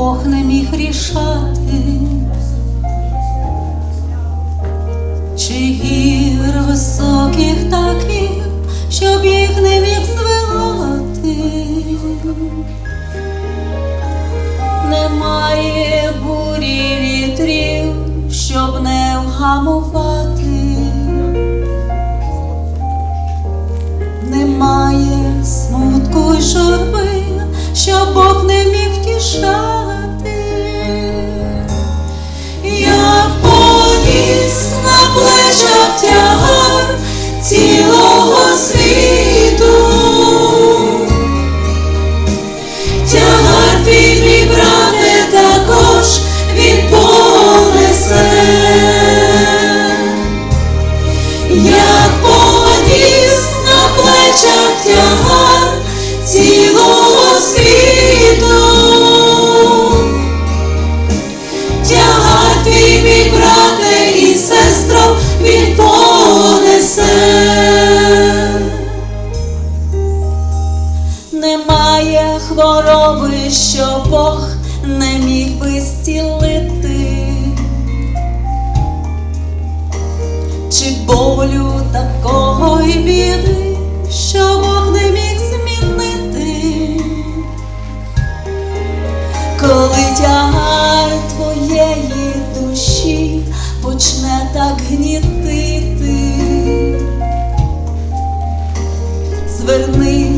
Бог не міг рішати, чи гір високих таких, щоб їх не міг здолати. Немає бурі вітрів, щоб не вгамувати. Як поніс на плечах тягар цілого світу, тягар твій мій брате і сестро, він понесе. Немає хвороби, що Бог не міг би зцілити чи болю такого й біди, що Бог не міг змінити, коли тягар твоєї душі почне так гнітити, звернись